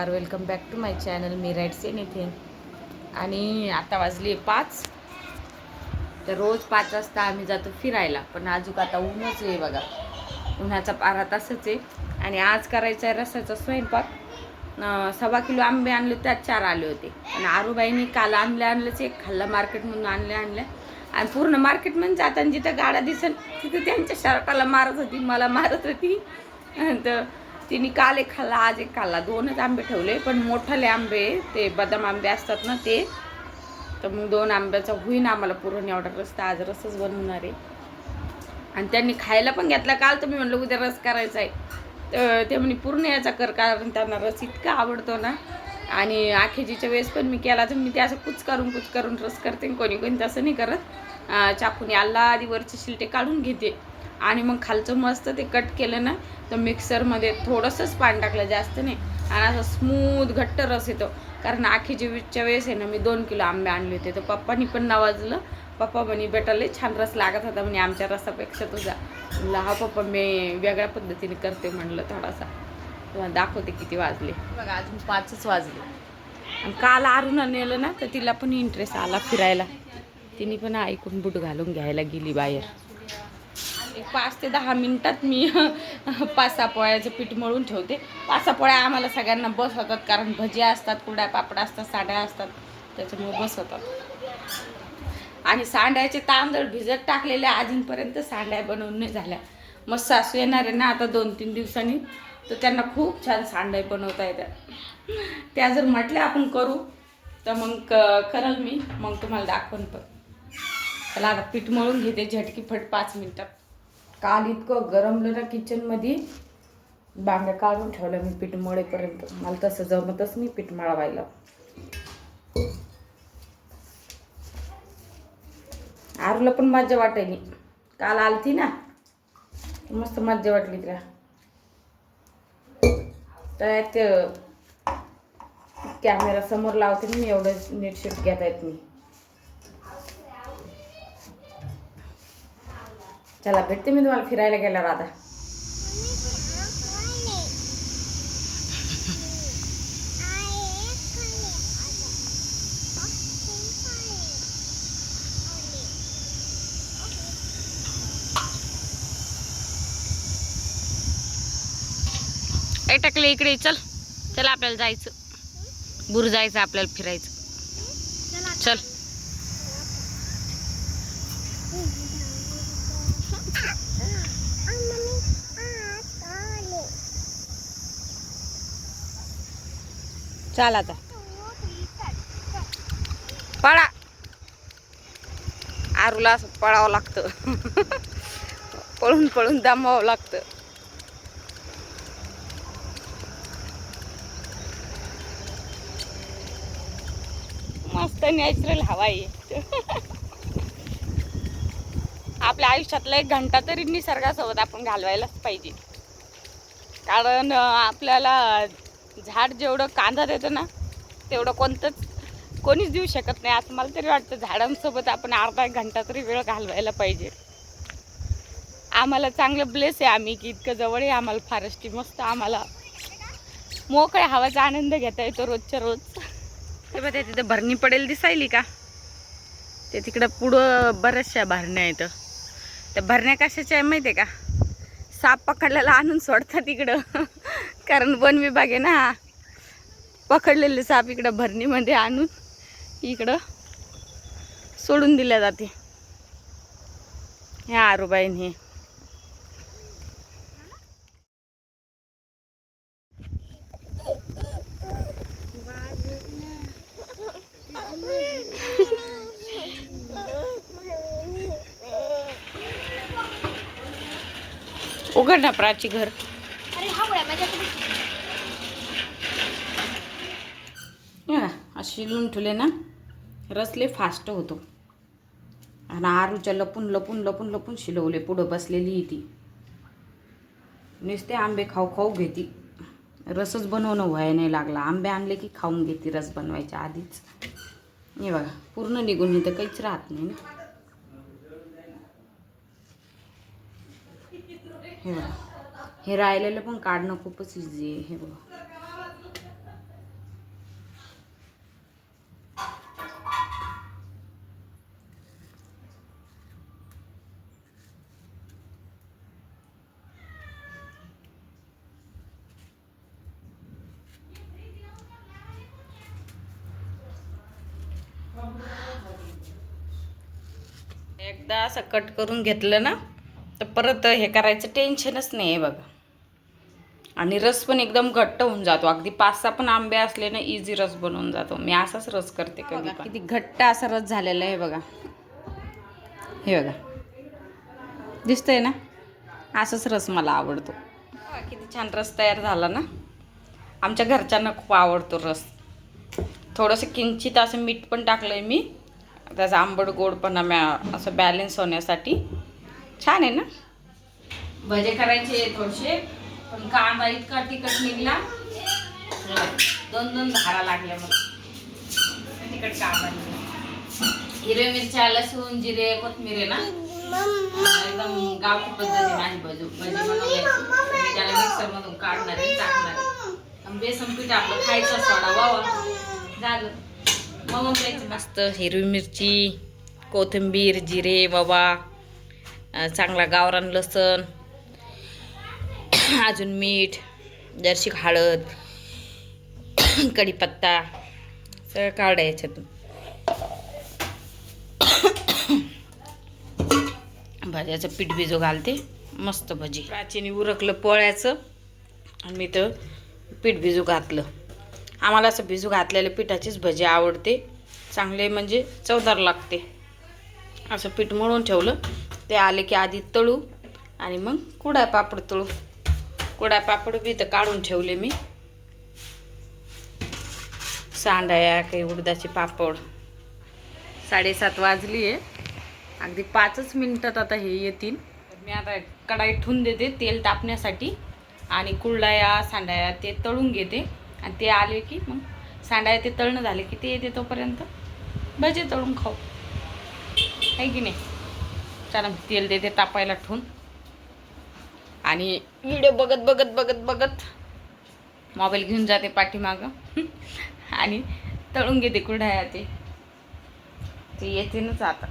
नमस्कार welcome back to my channel मी राईट्स एन इथे. आणि आता वाजली पाच. तर रोज पाच वाजता आम्ही जातो फिरायला पण अजून आता ऊनच आहे बघा. उन्हाचा पारा तसंच आहे. आणि आज करायचा आहे रस्साचा स्वयंपाक. सव्वा किलो आंबे आणले त्यात चार आले होते. आणि आरूबाईंनी काल आणले आणलंच एक खाल्लं मार्केटमधून आणले आणले. आणि पूर्ण मार्केट म्हणजे जाताना जिथं गाड्या दिसन तिथं त्यांच्या शर्टाला मारत होती मला मारत होती. तर तिने काल एक खाल्ला आज एक खाल्ला. दोनच आंबे ठेवले पण मोठाले आंबे ते बदाम आंबे असतात ना ते तर मग दोन आंब्याचा होईन आम्हाला पुरण एवढा रस्ता आज रसच बनवणार आहे. आणि त्यांनी खायला पण घेतला. काल तर मी म्हणलं उद्या रस करायचा आहे. तर ते म्हणे पूर्ण याचा कर कारण त्यांना रस इतका आवडतो ना. आणि आखेजीच्या वेळेस पण मी केला तर मी ते असं कुच करून कुच करून रस करते आणि कोणी कोणी तसं नाही करत. चाकूने आल्ला आधी वरचे शिलटे काढून घेते. आणि मग खालचं मस्त ते कट केलं ना तर मिक्सरमध्ये थोडंसंच पाणी टाकलं जास्त नाही. आणि असं स्मूथ घट्ट रस येतो. कारण आखीच्या वेळच्या वेळेस आहे ना मी दोन किलो आंबे आणले होते. तर पप्पानी पण नावाजलं. पप्पा म्हणे बेटा लय छान रस लागत होता म्हणे आमच्या रसापेक्षा तुझा. म्हणलं हा पप्पा मी वेगळ्या पद्धतीने करते म्हणलं थोडासा. तुम्हाला दाखवते किती वाजले. बघा अजून पाचच वाजले. आणि काल आरुणा नेलं ना तर तिला पण इंटरेस्ट आला फिरायला. तिने पण ऐकून बूट घालून घ्यायला गेली बाहेर. एक पाच ते दहा मिनटात मी पाच सहा पोळ्याचं पीठ मळून ठेवते. पाच सहा पोळ्या आम्हाला सगळ्यांना बस होतात कारण भजी असतात कुड्या पापड असतात साड्या असतात. त्याच्यामुळे बस होतात आणि सांड्याचे तांदूळ भिजत टाकलेले अजूनपर्यंत सांड्या बनवून नाही झाल्या. मग सासू येणार आहे ना आता दोन तीन दिवसांनी तर त्यांना खूप छान सांडाई बनवता येतात. त्या जर म्हटल्या आपण करू तर मग क करल मी. मग तुम्हाला दाखवून पण. त्याला आता पीठ मळून घेते झटकी फट पाच मिनटात. काल इतकं गरमलं ना किचनमध्ये बांगड्या काढून ठेवल्या मी पीठ मळेपर्यंत. मला तसं जमतच नाही पीठ मळवायला. आरूला पण मज्जा वाटायली. काल आलती ना. मस्त मज्जा वाटली तिला. तर कॅमेरा समोर लावते मी एवढं नीट शीट घेता येत नाही. चला भेटते मी तुम्हाला फिरायला गेल्यावर आता. ए टाकले इकडे चल. चल आपल्याला जायचं. बुर जायचं आपल्याला फिरायचं. चल. चाल आता. पळा. आरूला असं पळावं लागतं. पळून पळून दमावं लागतं. मस्त नॅचरल हवा आहे. आपल्या आयुष्यातला एक घंटा तरी निसर्गासोबत आपण घालवायलाच पाहिजे. कारण आपल्याला झाड जेवढं कांदा देतं ना तेवढं कोणतंच कोणीच देऊ शकत नाही. असं मला तरी वाटतं झाडांसोबत आपण अर्धा एक घंटा तरी वेळ घालवायला पाहिजे. आम्हाला चांगलं ब्लेस आहे आम्ही की इतकं जवळ आहे आम्हाला फारस्टी मस्त आम्हाला मोकळ्या हवाचा आनंद घेता येतो रोजच्या रोज. ते बघा तिथं भरणी पडेल दिसायली का? ते तिकडं पुढं बऱ्याचशा भरण्या आहेत. त्या भरण्या कशाच्या आहे माहिती आहे का? साप पकडलेला आणून सोडतात इकडं. कारण वन विभाग आहे ना हा. पकडलेले साप इकडं भरणीमध्ये आणून इकडं सोडून दिल्या जाते. ह्या आरोबाईने उघड ना प्राची घर. शिलून ठेवले ना ना रसले फास्ट होतो. आणि आरूच्या लपून लपून लपून लपून शिलवले पुढं बसलेली ती. नुसते आंबे खाऊ खाऊ घेती. रसच बनवणं व्हाय नाही लागला. आंबे आणले की खाऊन घेते रस बनवायच्या आधीच. हे बघा पूर्ण निघून इथं काहीच राहत नाही ना. हे बघा हे राहिलेलं पण काढणं खूपच इझी आहे. हे बघा. एकदा असं कट करून घेतलं ना तर परत हे करायचं टेन्शनच नाही आहे बघा. आणि रस पण एकदम घट्ट होऊन जातो. अगदी पाच सहा पण आंबे असले ना इझी रस बनवून जातो. मी असाच रस करते कधी किती घट्ट असा रस झालेला आहे बघा. हे बघा. दिसतंय ना? असाच रस मला आवडतो. किती छान रस तयार झाला ना. आमच्या घरच्यांना खूप आवडतो रस. थोडंसं किंचित असं मीठ पण टाकलं आहे मी त्याचा आंबट गोडपणा मॅ असं बॅलन्स होण्यासाठी. छान आहे ना? भजे करायचे थोडेसे पण कांदा इतका तिखट निघला. दोन दोन धारा लागल्या मग. तिखट कांदा निघला. हिरव्या मिरच्या लसूण जिरे कोथमीर आहे ना? एकदम गावठी पद्धतीने आहे भजी भजी बनवले. त्याला मिक्सरमधून काढणार आहे टाकणार आहे. बेसन पीठ आपलं खायचं असतं वावा झालं. मस्त हिरवी मिरची कोथिंबीर जिरे बाबा चांगला गावरान लसण अजून मीठ जरशी हळद कढीपत्ता सगळं काढा याच्यातून. भाज्याचं पीठ बिजो घालते. मस्त भजी. प्राचीने उरकलं पोळ्याचं आणि मी तर पीठ भिजू घातलं. आम्हाला असं भिजू घातलेल्या पिठाचीच भजी आवडते. चांगले म्हणजे चवदार लागते. असं पीठ मळून ठेवलं ते आले की आधी तळू आणि मग कुडाय पापड तळू. कुडाय पापड बी तर काढून ठेवले मी. सांडाया काही उडदाचे पापड. साडेसात वाजली आहे. अगदी पाचच मिनटात आता हे येतील. तर मी आता कढाई ठेवून देते तेल तापण्यासाठी आणि कुरडाया सांडाया ते तळून घेते. आणि ते आले की मग सांडाया ते तळणं झाले की ते येते तोपर्यंत भजे तळून खाऊ. आहे की नाही? चला मी तेल देते तापायला ठेवून. आणि व्हिडिओ बघत बघत बघत बघत मोबाईल घेऊन जाते पाठीमागं. आणि तळून घेते कुरडाया ते. ते येतेनच आता.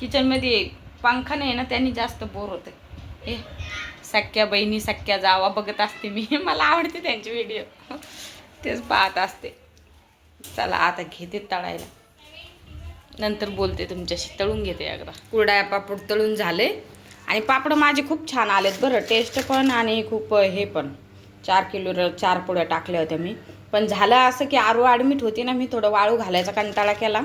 किचनमध्ये पंखा नाही ना त्यांनी जास्त बोर होते हे. सख्या बहिणी सख्या जावा बघत असते मी. मला आवडते त्यांचे व्हिडिओ तेच पाहत असते. चला आता घेते तळायला. नंतर बोलते तुमच्याशी. तळून घेते एकदा. कुरडाया पापड तळून झाले. आणि पापड माझे खूप छान आलेत बरं. टेस्ट पण आणि खूप हे पण. चार किलो चार पुड्या टाकल्या होत्या मी. पण झालं असं की आरू ॲडमिट होती ना मी थोडं वाळू घालायचा कंटाळा केला.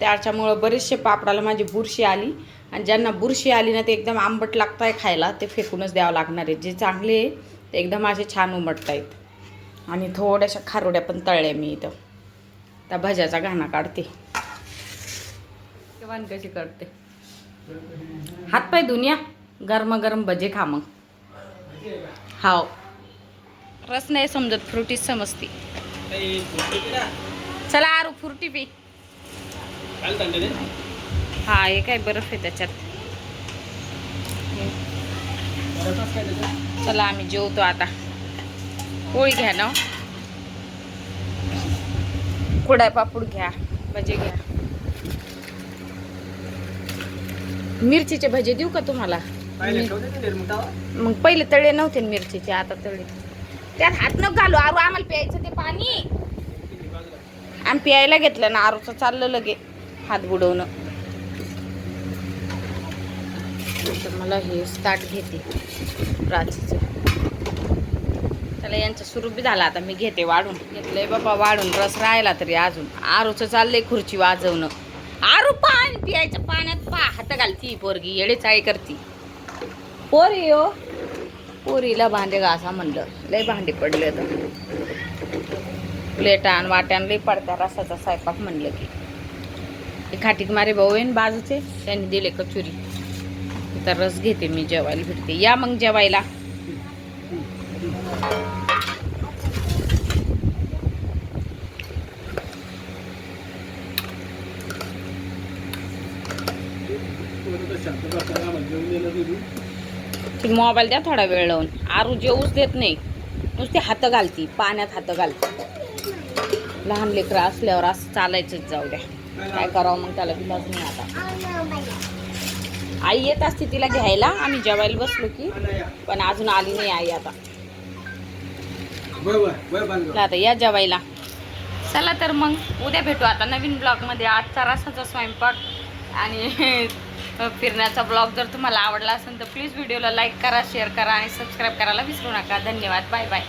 त्याच्यामुळं बरेचसे पापडाला माझी बुरशी आली. आणि ज्यांना बुरशी आली ना ते एकदम आंबट लागत आहे खायला ते फेकूनच द्यावं लागणार आहे जे चांगले आहे ते एकदम असे छान उमटत आहेत आणि थोड्याशा खारोड्या पण तळल्या मी इथं. त्या भज्याचा घाणा काढते. केव्हा कशी करते? हातपाय दुनिया गरम भजे खा मग. हाव. रस नाही समजत फ्रुटीच समजते. चला आरू फ्रुटी पी. हा हे काय बर्फ आहे त्याच्यात. चला आम्ही जेवतो आता. पोळी घ्या ना. कुडाय पापूड घ्या भजे घ्या. मिरचीचे भजे देऊ का तुम्हाला? मग पहिले तळे नव्हते ना मिरचीचे आता तळे. त्यात हात न घालू आरू आम्हाला प्यायचं ते पाणी. आम्ही प्यायला घेतलं ना आरूचं चाललं लगे हात बुडवणं तर मला हे स्टार्ट घेते. प्राचीचं. त्याला यांचं सुरू बी झाला आता मी घेते वाढून. घेतलंय बाबा वाढून रस राहिला तरी अजून. आरूचं चाललंय खुर्ची वाजवणं. आरू पान पियायचं पाण्यात पा हात घालती पोरगी येडे चाळी करती. पोरी हो. पोरीला भांडे घासा म्हणलं. लय भांडे पडले तर प्लेटान वाट्यान लई पडत्या रसाचा स्वयंपाक म्हणलं की. खाटीक मारे भाऊ येईन बाजूचे त्यांनी दिले कचुरी. आता रस घेते मी जेवायला भेटते. या मग जेवायला. ती मोबाईल द्या थोडा वेळ लावून. आरू जेवूच देत नाही नुसती हात घालती पाण्यात हात घालती. लहान लेकरं असल्यावर असं चालायचंच जाऊ द्या. काय करावं मग त्याला विलाज नाही आता. आई येत असते तिला घ्यायला. आम्ही जेवायला बसलो की पण अजून आली नाही आई आता. आता या जेवायला. चला तर मग उद्या भेटू आता नवीन ब्लॉगमध्ये आजचा रसाचा स्वयंपाक आणि फिरण्याचा ब्लॉग जर तुम्हाला आवडला असेल तर प्लीज व्हिडिओला लाईक करा शेअर करा आणि सबस्क्राईब करायला विसरू नका. धन्यवाद. Bye bye